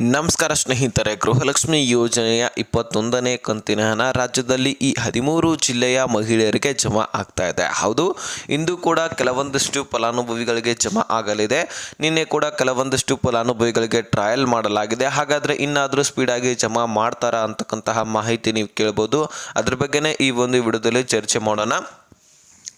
ನಮಸ್ಕಾರ ಸ್ನೇಹಿತರೆ, ಗೃಹಲಕ್ಷ್ಮಿ ಯೋಜನೆಯ ಇಪ್ಪತ್ತೊಂದನೇ ಕಂತಿನ ಹಣ ರಾಜ್ಯದಲ್ಲಿ ಈ ಹದಿಮೂರು ಜಿಲ್ಲೆಯ ಮಹಿಳೆಯರಿಗೆ ಜಮಾ ಆಗ್ತಾ ಇದೆ. ಹೌದು, ಇಂದು ಕೂಡ ಕೆಲವೊಂದಿಷ್ಟು ಫಲಾನುಭವಿಗಳಿಗೆ ಜಮಾ ಆಗಲಿದೆ. ನಿನ್ನೆ ಕೂಡ ಕೆಲವೊಂದಿಷ್ಟು ಫಲಾನುಭವಿಗಳಿಗೆ ಟ್ರಯಲ್ ಮಾಡಲಾಗಿದೆ. ಹಾಗಾದರೆ ಇನ್ನಾದರೂ ಸ್ಪೀಡಾಗಿ ಜಮಾ ಮಾಡ್ತಾರಾ ಅಂತಕ್ಕಂತಹ ಮಾಹಿತಿ ನೀವು ಕೇಳ್ಬೋದು. ಅದ್ರ ಬಗ್ಗೆನೇ ಈ ಒಂದು ವಿಡಿಯೋದಲ್ಲಿ ಚರ್ಚೆ ಮಾಡೋಣ.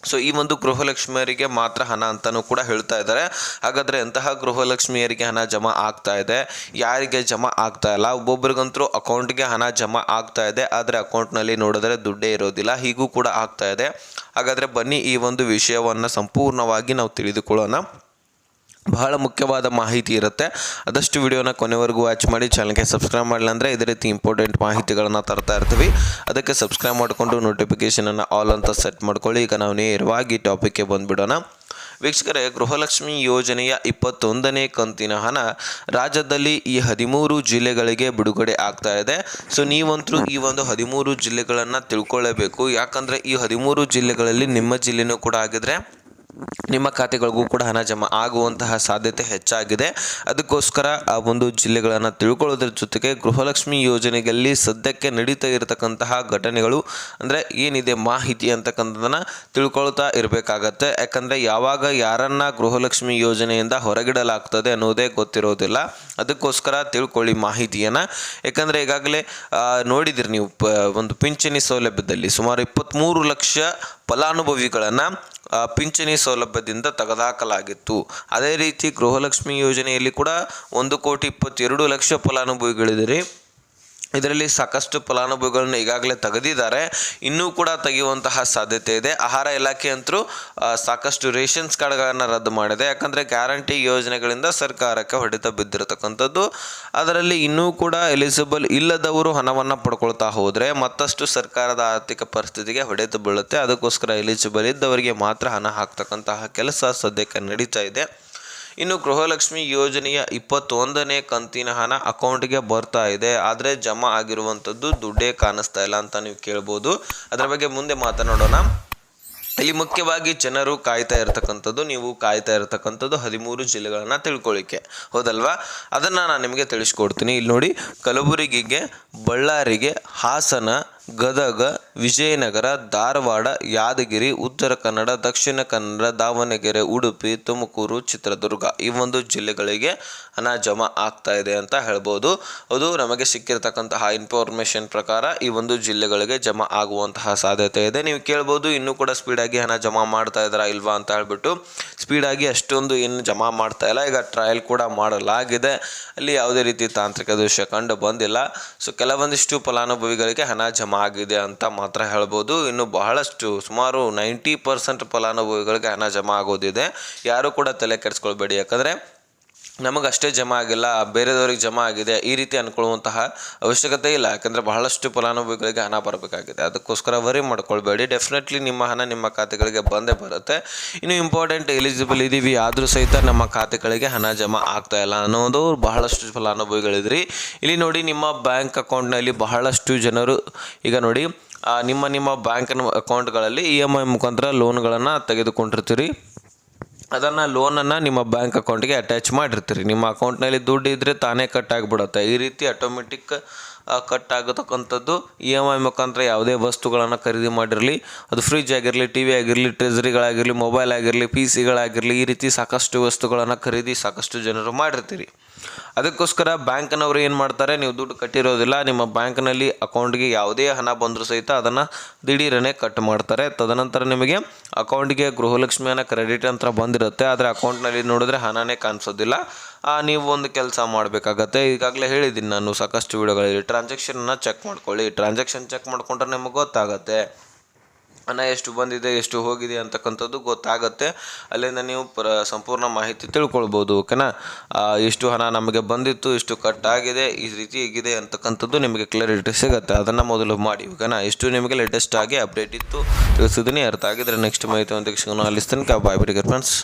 ಸೊ ಈ ಒಂದು ಗೃಹಲಕ್ಷ್ಮಿಯರಿಗೆ ಮಾತ್ರ ಹಣ ಅಂತಲೂ ಕೂಡ ಹೇಳ್ತಾ ಇದ್ದಾರೆ. ಹಾಗಾದರೆ ಎಂತಹ ಗೃಹಲಕ್ಷ್ಮಿಯರಿಗೆ ಹಣ ಜಮಾ ಆಗ್ತಾ ಇದೆ. ಯಾರಿಗೆ ಜಮಾ ಆಗ್ತಾ ಇಲ್ಲ? ಒಬ್ಬೊಬ್ರಿಗಂತೂ ಅಕೌಂಟ್ಗೆ ಹಣ ಜಮಾ ಆಗ್ತಾ ಇದೆ. ಆದರೆ ಅಕೌಂಟ್ನಲ್ಲಿ ನೋಡಿದ್ರೆ ದುಡ್ಡೇ ಇರೋದಿಲ್ಲ. ಹೀಗೂ ಕೂಡ ಆಗ್ತಾ ಇದೆ. ಹಾಗಾದರೆ ಬನ್ನಿ ಈ ಒಂದು ವಿಷಯವನ್ನು ಸಂಪೂರ್ಣವಾಗಿ ನಾವು ತಿಳಿದುಕೊಳ್ಳೋಣ. ಬಹಳ ಮುಖ್ಯವಾದ ಮಾಹಿತಿ ಇರುತ್ತೆ. ಆದಷ್ಟು ವಿಡಿಯೋನ ಕೊನೆವರೆಗೂ ವಾಚ್ ಮಾಡಿ ಚಾನಲ್ಗೆ ಸಬ್ಸ್ಕ್ರೈಬ್ ಮಾಡಿಲ್ಲ ಅಂದರೆ ಇದೇ ರೀತಿ ಇಂಪಾರ್ಟೆಂಟ್ ಮಾಹಿತಿಗಳನ್ನು ತರ್ತಾ ಇರ್ತೀವಿ. ಅದಕ್ಕೆ ಸಬ್ಸ್ಕ್ರೈಬ್ ಮಾಡಿಕೊಂಡು ನೋಟಿಫಿಕೇಷನನ್ನು ಆಲ್ ಅಂತ ಸೆಟ್ ಮಾಡ್ಕೊಳ್ಳಿ. ಈಗ ನಾವು ನೇರವಾಗಿ ಟಾಪಿಕ್ಗೆ ಬಂದುಬಿಡೋಣ. ವೀಕ್ಷಕರೇ, ಗೃಹಲಕ್ಷ್ಮಿ ಯೋಜನೆಯ ಇಪ್ಪತ್ತೊಂದನೇ ಕಂತಿನ ಹಣ ರಾಜ್ಯದಲ್ಲಿ ಈ ಹದಿಮೂರು ಜಿಲ್ಲೆಗಳಿಗೆ ಬಿಡುಗಡೆ ಆಗ್ತಾ ಇದೆ. ಸೊ ನೀವಂತರೂ ಈ ಒಂದು ಹದಿಮೂರು ಜಿಲ್ಲೆಗಳನ್ನು ತಿಳ್ಕೊಳ್ಳೇಬೇಕು ಯಾಕಂದರೆ ಈ ಹದಿಮೂರು ಜಿಲ್ಲೆಗಳಲ್ಲಿ ನಿಮ್ಮ ಜಿಲ್ಲೆನೂ ಕೂಡ ಆಗಿದ್ರೆ ನಿಮ್ಮ ಖಾತೆಗಳಿಗೂ ಕೂಡ ಹಣ ಜಮಾ ಆಗುವಂತಹ ಸಾಧ್ಯತೆ ಹೆಚ್ಚಾಗಿದೆ. ಅದಕ್ಕೋಸ್ಕರ ಆ ಒಂದು ಜಿಲ್ಲೆಗಳನ್ನು ತಿಳ್ಕೊಳ್ಳೋದ್ರ ಜೊತೆಗೆ ಗೃಹಲಕ್ಷ್ಮಿ ಯೋಜನೆಯಲ್ಲಿ ಸದ್ಯಕ್ಕೆ ನಡೀತಾ ಇರತಕ್ಕಂತಹ ಘಟನೆಗಳು ಅಂದರೆ ಏನಿದೆ ಮಾಹಿತಿ ಅಂತಕ್ಕಂಥದ್ದನ್ನು ತಿಳ್ಕೊಳ್ತಾ ಇರಬೇಕಾಗತ್ತೆ. ಯಾಕಂದರೆ ಯಾವಾಗ ಯಾರನ್ನ ಗೃಹಲಕ್ಷ್ಮಿ ಯೋಜನೆಯಿಂದ ಹೊರಗಿಡಲಾಗ್ತದೆ ಅನ್ನೋದೇ ಗೊತ್ತಿರೋದಿಲ್ಲ. ಅದಕ್ಕೋಸ್ಕರ ತಿಳ್ಕೊಳ್ಳಿ ಮಾಹಿತಿಯನ್ನು. ಯಾಕಂದರೆ ಈಗಾಗಲೇ ನೋಡಿದಿರಿ ನೀವು ಒಂದು ಪಿಂಚಣಿ ಸೌಲಭ್ಯದಲ್ಲಿ ಸುಮಾರು ಇಪ್ಪತ್ತ್ಮೂರು ಲಕ್ಷ ಫಲಾನುಭವಿಗಳನ್ನು ಪಿಂಚಣಿ ಸೌಲಭ್ಯದಿಂದ ತೆಗೆದುಹಾಕಲಾಗಿತ್ತು. ಅದೇ ರೀತಿ ಗೃಹಲಕ್ಷ್ಮಿ ಯೋಜನೆಯಲ್ಲಿ ಕೂಡ ಒಂದು ಕೋಟಿ ಇಪ್ಪತ್ತೆರಡು ಲಕ್ಷ ಫಲಾನುಭವಿಗಳಿದ್ದೀರಿ ಇದರಲ್ಲಿ ಸಾಕಷ್ಟು ಫಲಾನುಭವಿಗಳನ್ನು ಈಗಾಗಲೇ ತೆಗೆದಿದ್ದಾರೆ. ಇನ್ನೂ ಕೂಡ ತೆಗೆಯುವಂತಹ ಸಾಧ್ಯತೆ ಇದೆ. ಆಹಾರ ಇಲಾಖೆ ಅಂತೂ ಸಾಕಷ್ಟು ರೇಷನ್ಸ್ ಕಾರ್ಡ್ಗಳನ್ನು ರದ್ದು ಮಾಡಿದೆ. ಯಾಕಂದರೆ ಗ್ಯಾರಂಟಿ ಯೋಜನೆಗಳಿಂದ ಸರ್ಕಾರಕ್ಕೆ ಹೊಡೆತ ಬಿದ್ದಿರತಕ್ಕಂಥದ್ದು. ಅದರಲ್ಲಿ ಇನ್ನೂ ಕೂಡ ಎಲಿಜಿಬಲ್ ಇಲ್ಲದವರು ಹಣವನ್ನು ಪಡ್ಕೊಳ್ತಾ ಹೋದರೆ ಮತ್ತಷ್ಟು ಸರ್ಕಾರದ ಆರ್ಥಿಕ ಪರಿಸ್ಥಿತಿಗೆ ಹೊಡೆತ ಬೀಳುತ್ತೆ. ಅದಕ್ಕೋಸ್ಕರ ಎಲಿಜಿಬಲ್ ಇದ್ದವರಿಗೆ ಮಾತ್ರ ಹಣ ಹಾಕ್ತಕ್ಕಂತಹ ಕೆಲಸ ಸದ್ಯಕ್ಕೆ ನಡೀತಾ ಇದೆ. ಇನ್ನು ಗೃಹಲಕ್ಷ್ಮಿ ಯೋಜನೆಯ ಇಪ್ಪತ್ತೊಂದನೇ ಕಂತಿನ ಹಣ ಅಕೌಂಟ್ಗೆ ಬರ್ತಾ ಇದೆ. ಆದರೆ ಜಮಾ ಆಗಿರುವಂಥದ್ದು ದುಡ್ಡೇ ಕಾಣಿಸ್ತಾ ಇಲ್ಲ ಅಂತ ನೀವು ಕೇಳ್ಬೋದು. ಅದರ ಬಗ್ಗೆ ಮುಂದೆ ಮಾತನಾಡೋಣ. ಇಲ್ಲಿ ಮುಖ್ಯವಾಗಿ ಜನರು ಕಾಯ್ತಾ ಇರತಕ್ಕಂಥದ್ದು, ನೀವು ಕಾಯ್ತಾ ಇರತಕ್ಕಂಥದ್ದು ಹದಿಮೂರು ಜಿಲ್ಲೆಗಳನ್ನು ತಿಳ್ಕೊಳ್ಳಿಕ್ಕೆ ಹೌದಲ್ವಾ? ಅದನ್ನು ನಾನು ನಿಮಗೆ ತಿಳಿಸ್ಕೊಡ್ತೀನಿ. ಇಲ್ಲಿ ನೋಡಿ, ಕಲಬುರಗಿಗೆ, ಬಳ್ಳಾರಿಗೆ ಹಾಸನ ಗದಗ, ವಿಜಯನಗರ, ಧಾರವಾಡ, ಯಾದಗಿರಿ, ಉತ್ತರ ಕನ್ನಡ, ದಕ್ಷಿಣ ಕನ್ನಡ, ದಾವಣಗೆರೆ, ಉಡುಪಿ, ತುಮಕೂರು, ಚಿತ್ರದುರ್ಗ ಈ ಒಂದು ಜಿಲ್ಲೆಗಳಿಗೆ ಹಣ ಜಮಾ ಆಗ್ತಾ ಇದೆ ಅಂತ ಹೇಳ್ಬೋದು. ಅದು ನಮಗೆ ಸಿಕ್ಕಿರತಕ್ಕಂತಹ ಇನ್ಫಾರ್ಮೇಷನ್ ಪ್ರಕಾರ ಈ ಒಂದು ಜಿಲ್ಲೆಗಳಿಗೆ ಜಮಾ ಆಗುವಂತಹ ಸಾಧ್ಯತೆ ಇದೆ. ನೀವು ಕೇಳ್ಬೋದು, ಇನ್ನೂ ಕೂಡ ಸ್ಪೀಡಾಗಿ ಹಣ ಜಮಾ ಮಾಡ್ತಾ ಇದ್ದಾರಾ ಇಲ್ವಾ ಅಂತ ಹೇಳ್ಬಿಟ್ಟು ಸ್ಪೀಡಾಗಿ ಅಷ್ಟೊಂದು ಏನು ಜಮಾ ಮಾಡ್ತಾ ಇಲ್ಲ. ಈಗ ಟ್ರಯಲ್ ಕೂಡ ಮಾಡಲಾಗಿದೆ. ಅಲ್ಲಿ ಯಾವುದೇ ರೀತಿ ತಾಂತ್ರಿಕ ದೋಷ ಕಂಡು ಬಂದಿಲ್ಲ. ಸೊ ಕೆಲವೊಂದಿಷ್ಟು ಫಲಾನುಭವಿಗಳಿಗೆ ಹಣ ಜಮಾ ಆಗಿದೆ ಅಂತ ಮಾತ್ರ ಹೇಳ್ಬೋದು. ಇನ್ನು ಬಹಳಷ್ಟು ಸುಮಾರು ನೈಂಟಿ ಪರ್ಸೆಂಟ್ ಫಲಾನುಭವಿಗಳಿಗೆ ಹಣ ಜಮಾ ಆಗೋದಿದೆ. ಯಾರು ಕೂಡ ತಲೆ ಕೆಡಿಸ್ಕೊಳ್ಬೇಡಿ. ಯಾಕಂದರೆ ನಮಗಷ್ಟೇ ಜಮಾ ಆಗಿಲ್ಲ, ಬೇರೆದವ್ರಿಗೆ ಜಮಾ ಆಗಿದೆ, ಈ ರೀತಿ ಅನ್ಕೊಳ್ಳುವಂತಹ ಅವಶ್ಯಕತೆ ಇಲ್ಲ. ಯಾಕಂದರೆ ಬಹಳಷ್ಟು ಫಲಾನುಭವಿಗಳಿಗೆ ಹಣ ಬರಬೇಕಾಗಿದೆ. ಅದಕ್ಕೋಸ್ಕರ ವರಿ ಮಾಡ್ಕೊಳ್ಬೇಡಿ. ಡೆಫಿನೆಟ್ಲಿ ನಿಮ್ಮ ಹಣ ನಿಮ್ಮ ಖಾತೆಗಳಿಗೆ ಬಂದೇ ಬರುತ್ತೆ. ಇನ್ನು ಇಂಪಾರ್ಟೆಂಟ್ ಎಲಿಜಿಬಲ್ ಇದ್ದೀವಿ, ಆದರೂ ಸಹಿತ ನಮ್ಮ ಖಾತೆಗಳಿಗೆ ಹಣ ಜಮಾ ಆಗ್ತಾ ಇಲ್ಲ ಅನ್ನೋದು ಬಹಳಷ್ಟು ಫಲಾನುಭವಿಗಳಿದ್ರಿ. ಇಲ್ಲಿ ನೋಡಿ ನಿಮ್ಮ ಬ್ಯಾಂಕ್ ಅಕೌಂಟ್ನಲ್ಲಿ ಬಹಳಷ್ಟು ಜನರು ಈಗ ನೋಡಿ ನಿಮ್ಮ ನಿಮ್ಮ ಬ್ಯಾಂಕ್ ಅಕೌಂಟ್ಗಳಲ್ಲಿ ಇ ಎಂ ಐ ಮುಖಾಂತರ ಲೋನ್ಗಳನ್ನು ತೆಗೆದುಕೊಂಡಿರ್ತೀರಿ. ಅದನ್ನು ಲೋನನ್ನು ನಿಮ್ಮ ಬ್ಯಾಂಕ್ ಅಕೌಂಟ್ಗೆ ಅಟ್ಯಾಚ್ ಮಾಡಿರ್ತೀರಿ. ನಿಮ್ಮ ಅಕೌಂಟ್ನಲ್ಲಿ ದುಡ್ಡು ಇದ್ದರೆ ತಾನೇ ಕಟ್ ಆಗಿಬಿಡುತ್ತೆ. ಈ ರೀತಿ ಆಟೋಮೆಟಿಕ್ ಕಟ್ ಆಗತಕ್ಕಂಥದ್ದು ಇ ಎಂ ಐ ಮುಖಾಂತರ ಯಾವುದೇ ವಸ್ತುಗಳನ್ನು ಖರೀದಿ ಮಾಡಿರಲಿ, ಅದು ಫ್ರಿಜ್ ಆಗಿರಲಿ ಟಿ ವಿ ಆಗಿರಲಿ ಟ್ರೆಜರಿಗಳಾಗಿರಲಿ ಮೊಬೈಲ್ ಆಗಿರಲಿ, ಪಿ ಸಿಗಳಾಗಿರಲಿ, ಈ ರೀತಿ ಸಾಕಷ್ಟು ವಸ್ತುಗಳನ್ನು ಖರೀದಿ ಸಾಕಷ್ಟು ಜನರು ಮಾಡಿರ್ತೀರಿ. ಅದಕ್ಕೋಸ್ಕರ ಬ್ಯಾಂಕ್ನವರು ಏನು ಮಾಡ್ತಾರೆ, ನೀವು ದುಡ್ಡು ಕಟ್ಟಿರೋದಿಲ್ಲ, ನಿಮ್ಮ ಬ್ಯಾಂಕ್ನಲ್ಲಿ ಅಕೌಂಟ್ಗೆ ಯಾವುದೇ ಹಣ ಬಂದರೂ ಸಹಿತ ಅದನ್ನು ದಿಢೀರನೆ ಕಟ್ ಮಾಡ್ತಾರೆ. ತದನಂತರ ನಿಮಗೆ ಅಕೌಂಟ್ಗೆ ಗೃಹಲಕ್ಷ್ಮಿ ಹಣ ಕ್ರೆಡಿಟ್ ಅಂತ ಬಂದಿರುತ್ತೆ, ಆದರೆ ಅಕೌಂಟ್ನಲ್ಲಿ ನೋಡಿದ್ರೆ ಹಣನೇ ಕಾಣಿಸೋದಿಲ್ಲ. ನೀವು ಒಂದು ಕೆಲಸ ಮಾಡಬೇಕಾಗತ್ತೆ. ಈಗಾಗಲೇ ಹೇಳಿದ್ದೀನಿ ನಾನು ಸಾಕಷ್ಟು ವಿಡಿಯೋಗಳಲ್ಲಿ ಟ್ರಾನ್ಸಾಕ್ಷನ್ನ ಚೆಕ್ ಮಾಡ್ಕೊಳ್ಳಿ. ಟ್ರಾನ್ಸಾಕ್ಷನ್ ಚೆಕ್ ಮಾಡಿಕೊಂಡ್ರೆ ನಿಮಗೆ ಗೊತ್ತಾಗತ್ತೆ. ಹಣ ಎಷ್ಟು ಬಂದಿದೆ, ಎಷ್ಟು ಹೋಗಿದೆ ಅಂತಕ್ಕಂಥದ್ದು ಗೊತ್ತಾಗುತ್ತೆ. ಅಲ್ಲಿಂದ ನೀವು ಪ್ರ, ಸಂಪೂರ್ಣ ಮಾಹಿತಿ ತಿಳ್ಕೊಳ್ಬೋದು, ಓಕೆನಾ? ಇಷ್ಟು ಹಣ ನಮಗೆ ಬಂದಿತ್ತು, ಎಷ್ಟು ಕಟ್ ಆಗಿದೆ, ಈ ರೀತಿ ಹೇಗಿದೆ ಅಂತಕ್ಕಂಥದ್ದು ನಿಮಗೆ ಕ್ಲಾರಿಟಿ ಸಿಗುತ್ತೆ. ಅದನ್ನು ಮೊದಲು ಮಾಡಿ, ಓಕೆನಾ? ಎಷ್ಟು ನಿಮಗೆ ಲೇಟೆಸ್ಟ್ ಆಗಿ ಅಪ್ಡೇಟ್ ಇತ್ತು ತಿಳಿಸಿದ್ದೀನಿ. ಅರ್ಥ ಆಗಿದ್ರೆ ನೆಕ್ಸ್ಟ್ ಮಾಹಿತಿ ಒಂದು ಸಿಗೋಣ. ಅಲ್ಲಿ ತನಕ ಬಾಯ್ ಬಿಡಿ ಫ್ರೆಂಡ್ಸ್